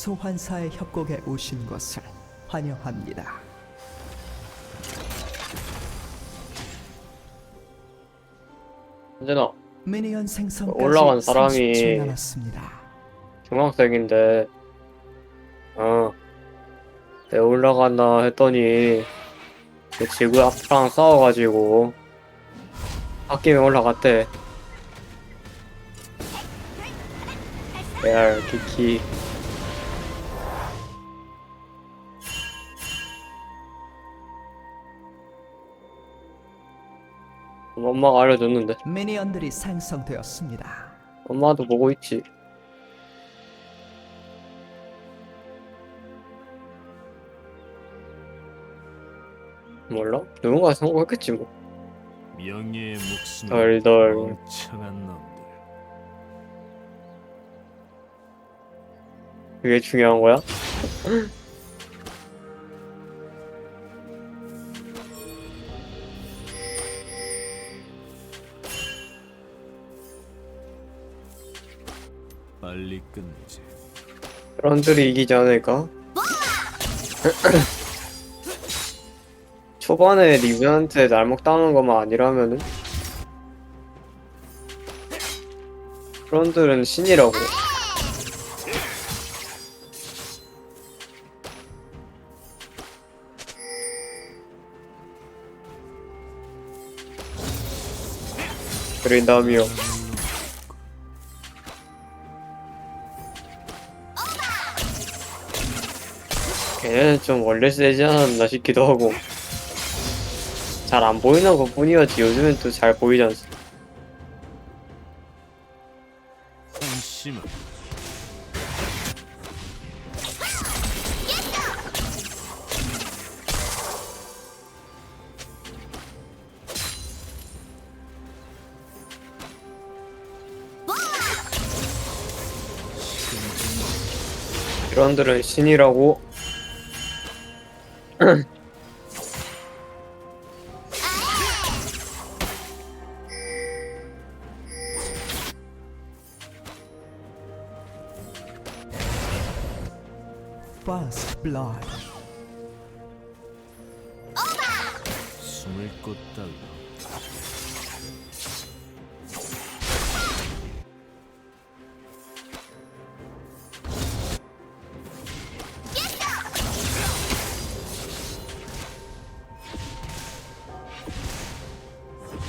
소환사의 협곡에 오신 것을 환영합니다. 언제나 미니언 생성까지 올라간 사람이 30초 남았습니다. 중학생인데 어 내 올라갔나 했더니 그 지구 앞랑 싸워가지고 홧김에 올라갔대 레알 키키 엄마가 알려줬는데 미니언들이 생성되었습니다. 엄마도 보고 있지 몰라? 누군가 성공했겠지 뭐 명예의 목숨 덜덜 멍청한 놈들 그게 중요한 거야? 빨리 끝내지. 사람들이 이기지 않을까? 초반에 리브한테 날먹 당한 것만 아니라면은? 그런들은 신이라고. 그린다미요 걔네는 좀 원래 세지 않았나 싶기도 하고. 잘 안 보이는 것 뿐이었지. 요즘엔 또 잘 보이지 않습니까 한심한 이런들은 신이라고 First Blood.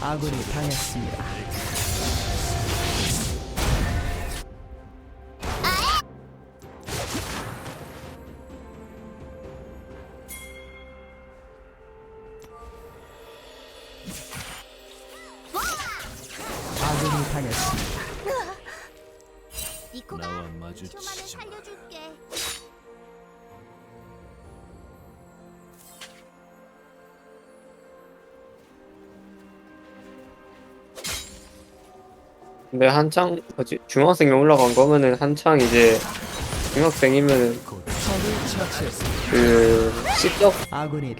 아군이 당했습니다. 근데 한창 뭐지 중학생이 올라간 거면은 한창 이제 중학생이면은. 그 시적?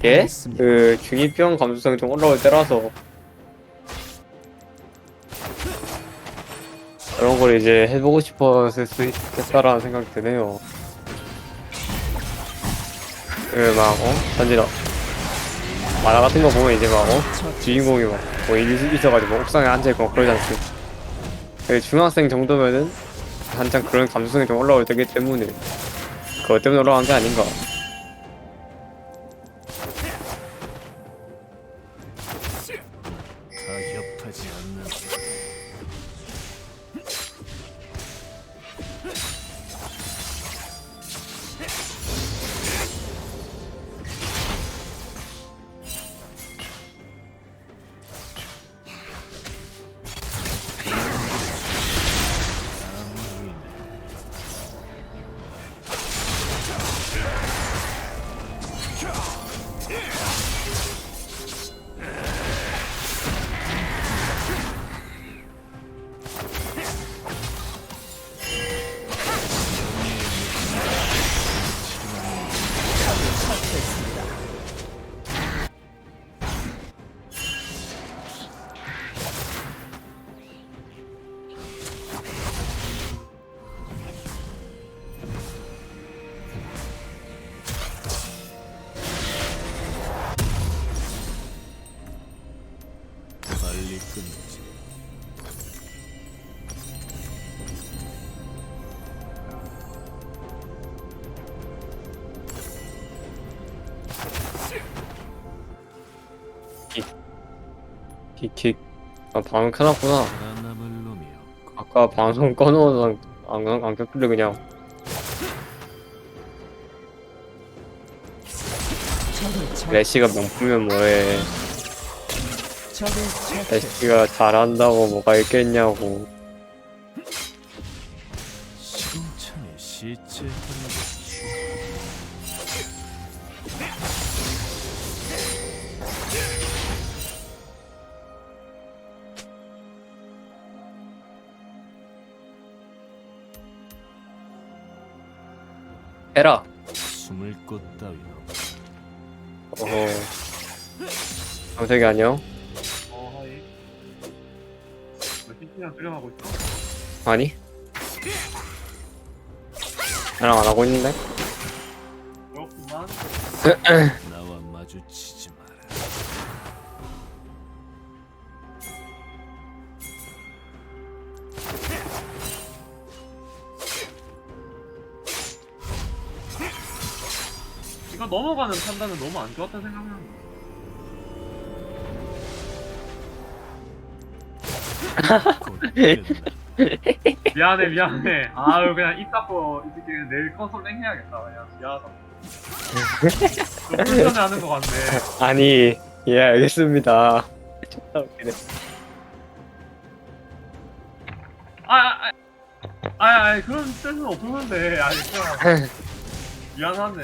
당했습니다. 그 중2병 감수성 좀 올라올 때라서 그런 걸 이제 해보고 싶었을 수 있겠다라는 생각이 드네요. 그 막 어? 단지나 만화 같은 거 보면 이제 막 어? 주인공이 막뭐 있어가지고 옥상에 앉아있고 막 그러지 않습니까? 그 중학생 정도면은 한창 그런 감수성이 좀 올라올 때기 때문에 그것 때문에 올라간 게 아닌가. 가협하지 않는 킥킥. 아 방금 켜놨구나. 살아남을 놈이 없고 아까 방송 꺼놓어서 안, 안, 안 켰길래 그냥 적을 처 레시가 명품이면 뭐해. 적을 처치 레시가 잘한다고 뭐가 있겠냐고. 해라. 숨을 곳 따위 없고 어허. 강석이 안녕? 어, 하이. 너 힌트랑 수련하고 있어? 아니? 나랑 안 하고 있는데? 그렇구만. 넘어가는 판단은 너무 안 좋았다 생각하는. 미안해, 미안해. 아유, 그냥 입 닫고 이 새끼 그냥 내일 땡 해야겠다. 그냥 미안하다. 좀 불편해 하는 것 같네. 아니, 예, 알겠습니다. 존나 웃기네. 아, 아, 아. 아, 아, 그런 뜻은 없었는데. 아니, 그냥. 미안하네.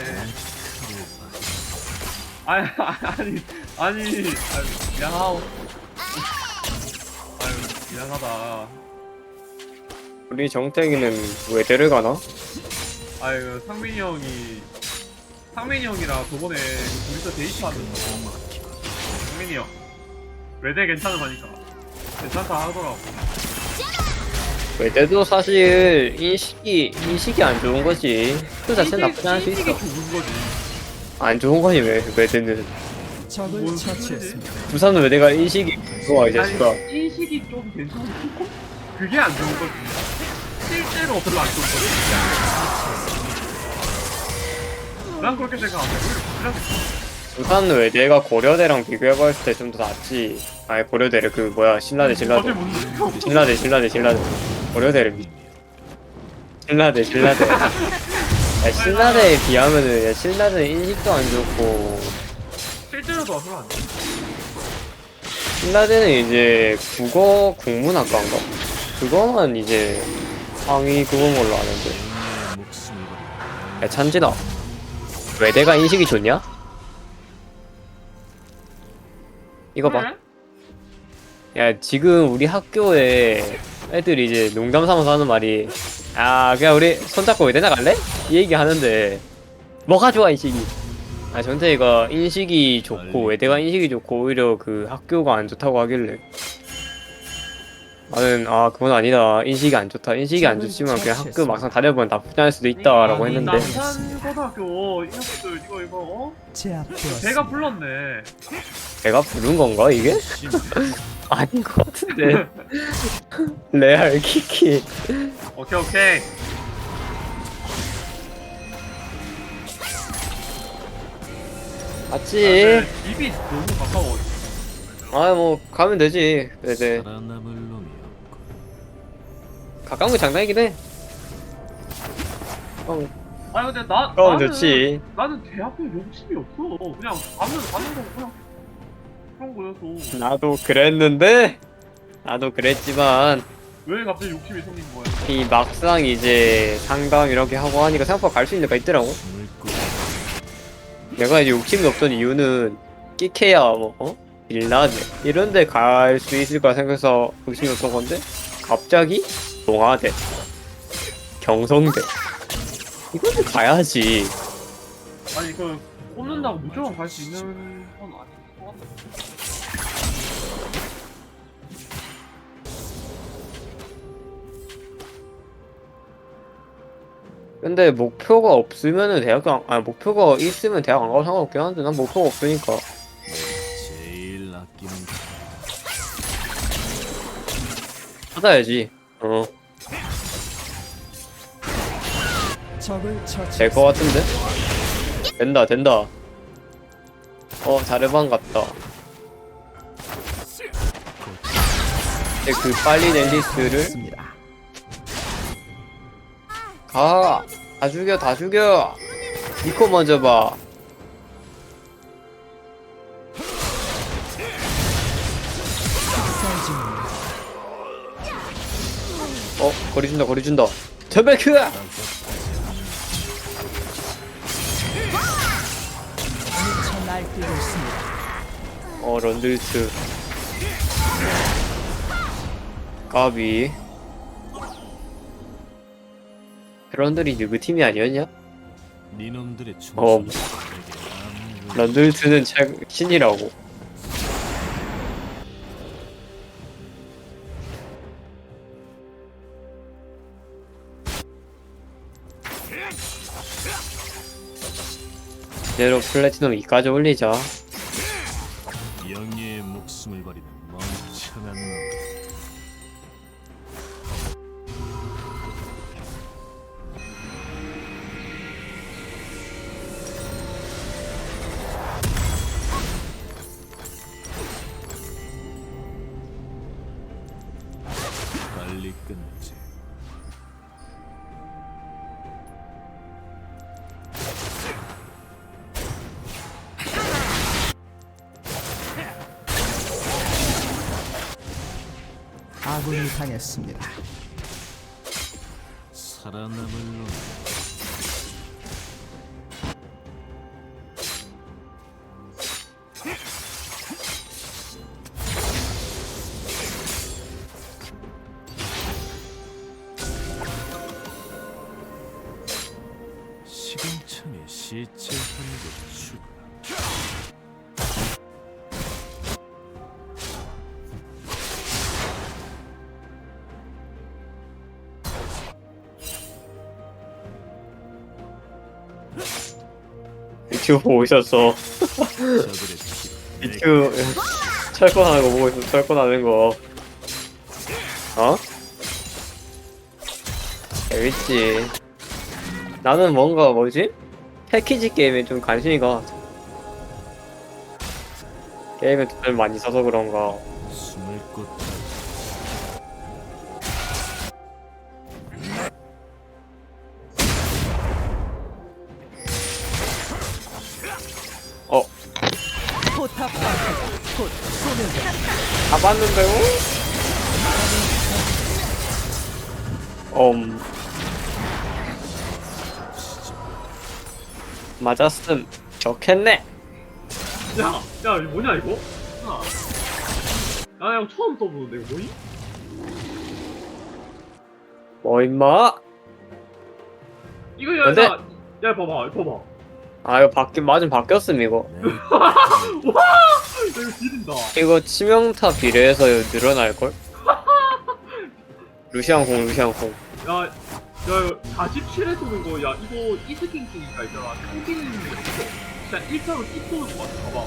아니, 아니, 아니, 아니, 미안하오. 아유, 미안하다. 우리 정태기는 외대를 가나? 아유, 상민이 형이, 상민이 형이랑 저번에 둘이서 데이트 하면서, 상민이 형, 외대 괜찮으니까. 괜찮다 하더라고. 외대도 사실 인식이, 인식이 안 좋은 거지. 그 자체는 나쁘지 않을 수 있어. 인식이 좋은 거지. 안 좋은 거지, 왜, 외대는. 적을 뭔 처치했습니다. 부산 외대가 인식이 좋아, 이 자식아. 아니, 인식이 좀 괜찮은 조금? 그게 안 좋은 거지. 실제로 별로 안 좋은 거지. 난 그렇게 생각 안 해. 오히려 부산 외대가 고려대랑 비교해봤을 때 좀 더 낫지. 아니, 고려대를 그, 뭐야, 신라대, 신라대. 어제 문제 신라대, 신라대, 신라대. 고려대를 신라대 신라대 야 신라대에 비하면은 야 신라대 인식도 안 좋고 실제로도 별로 안 좋아. 신라대는 이제 국어 국문학과인가? 그거만 이제 상위 그건 걸로 아는데 야 찬진아 외대가 인식이 좋냐? 이거 봐 야 지금 우리 학교에 애들이 이제 농담 삼아서 하는 말이 아 그냥 우리 손잡고 외대 나갈래? 이 얘기 하는데 뭐가 좋아 인식이 아 전태이가 인식이 좋고 외대가 인식이 좋고 오히려 그 학교가 안 좋다고 하길래 나는 아 그건 아니다 인식이 안 좋다 인식이 안 좋지만 그냥 학교 막상 다녀보면 나쁘지 않을 수도 있다라고 했는데 남산 고등학교 이 녀석들 이거 이거 어? 제압되었습니다. 배가 불렀네. 내가 부른 건가 이게? 심 아닌 것 같은데. 레알 키키. 오케이 오케이. 맞지? 아, 네. 입이 너무 가까워. 아 뭐 가면 되지. 네네. 살아남을 놈이 없고. 가까운 게 장난이긴 해. 어, 아니 근데 나 그럼 나는 좋지. 나는 대학교 욕심이 없어. 그냥 가면 가는 거고 그냥 그런 거여서 나도 그랬는데 나도 그랬지만 왜 갑자기 욕심이 생긴 거야? 이 막상 이제 상담 이렇게 하고 하니까 생각보다 갈 수 있는 데가 있더라고 내가 이제 욕심이 없던 이유는 끼케야 뭐 어? 빌라드 이런 데 갈 수 있을 거라 생각해서 욕심이 없던 건데 갑자기 동아대 경성대 이거는 가야지 아니 그 꼽는다고 무조건 갈 수 있는. 근데 목표가 없으면은 대학교 안, 아니 목표가 있으면 대학 안 가도 상관없긴 한데 난 목표가 없으니까 제일 아끼는 찾아야지. 어, 적을 처치. 될것 같은데? 된다, 된다. 어, 자르반 같다. 그 빨리 습니다 가! 다 죽여, 다 죽여! 니코 먼저 봐. 어, 거리 준다, 거리 준다. 전백크! 어, 런들스. 까비. 런들이 누구 팀이 아니었냐? 니놈들의 충성 어. 런들스는 최 신이라고. 제로 플래티넘 2까지 올리자. 아군이 당했습니다. 살아남을 놈 유튜브 보고 있었어. 유튜브 철권하는 거 보고 있어. 철권하는 거. 어? 재밌지. 나는 뭔가 뭐지? 패키지 게임에 좀 관심이 가. 게임에 돈을 많이 써서 그런가. 포탑 방패가 곧 소멸됩니다. 잡았는데요? 음. 맞았음. 좋겠네. 야, 야, 이거 뭐냐 이거? 야, 야, 형 처음 써보는데 이거 뭐니? 뭐 임마? 이거 야, 근데- 야, 야, 봐봐, 이거 봐봐. 아 이거 바뀌 맞은 바뀌었음 이거. 내 야, 이거 지린다. 이거 치명타 비례해서 늘어날 걸? 루시안 공 루시안 공. 야, 야, 47에 쏘는 거, 야, 이거 이스킨 쓰니까 있잖아. 있어. 진짜 1차로 찍 쏘는 거 같아, 봐봐.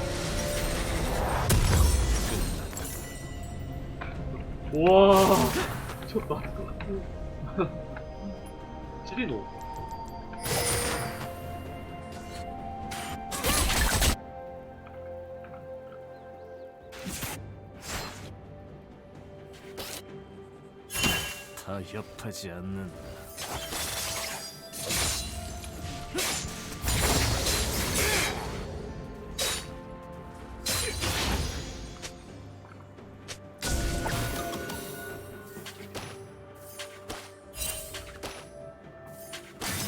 와, 미쳤다. 지리노. 타협하지 않는다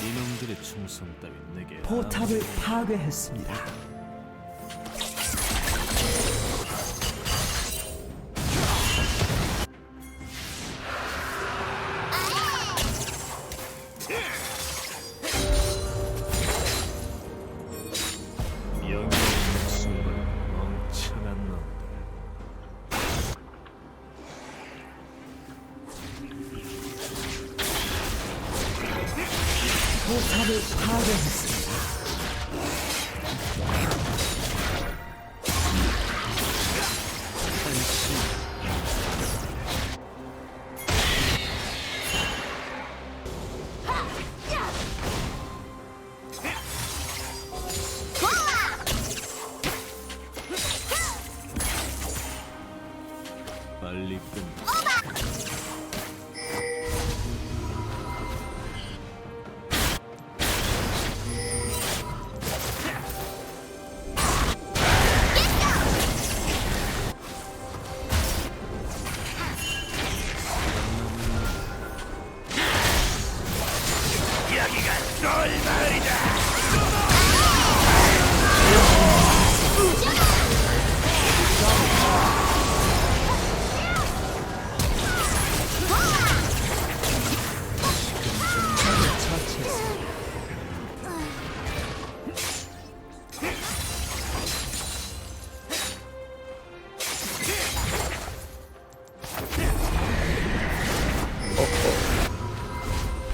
니놈들의 충성 따윈 내게 포탑을 파괴했습니다. 포탑을 파괴했습니다.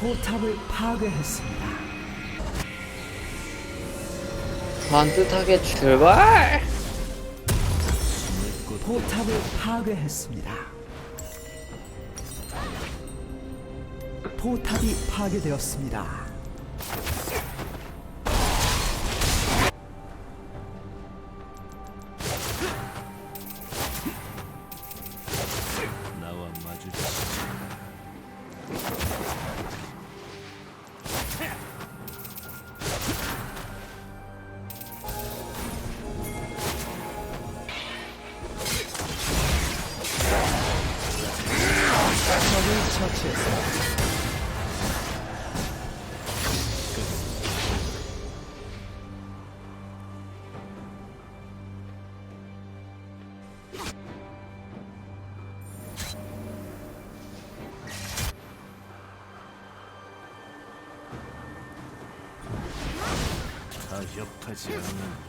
포탑을 파괴했습니다. 반듯하게 출발 포탑을 파괴했습니다. 포탑이 파괴되었습니다. 처치했습니다. 가협하지 않는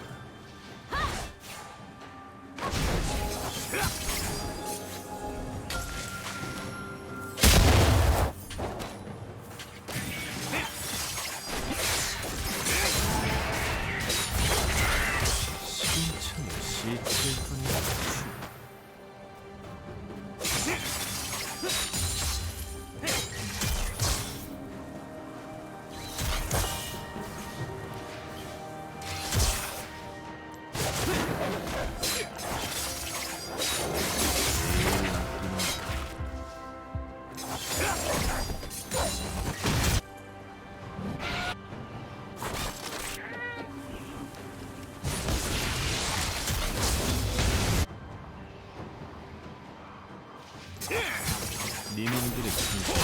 니놈들의 충성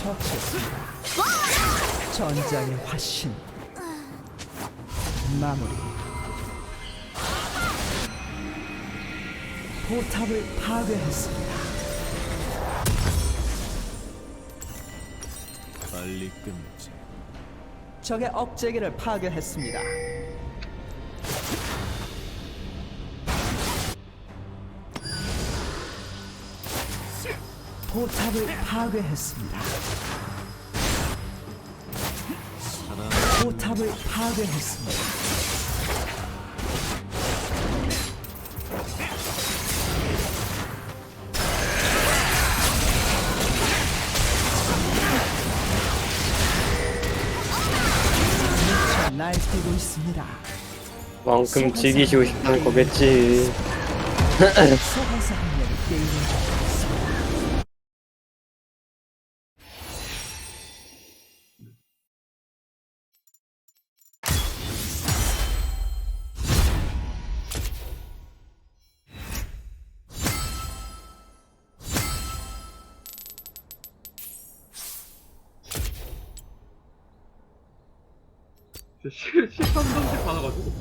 처치했습니다. 전장의 화신 마무리 포탑을 파괴했습니다. 빨리 끝내지. 적의 억제기를 파괴했습니다. 포탑을 파괴했습니다. 포탑을 파괴했습니다. 날뛰고 있습니다. 만큼 즐기시고 싶다는 거겠지 속아서 한명 게임을 13점씩 받아가지고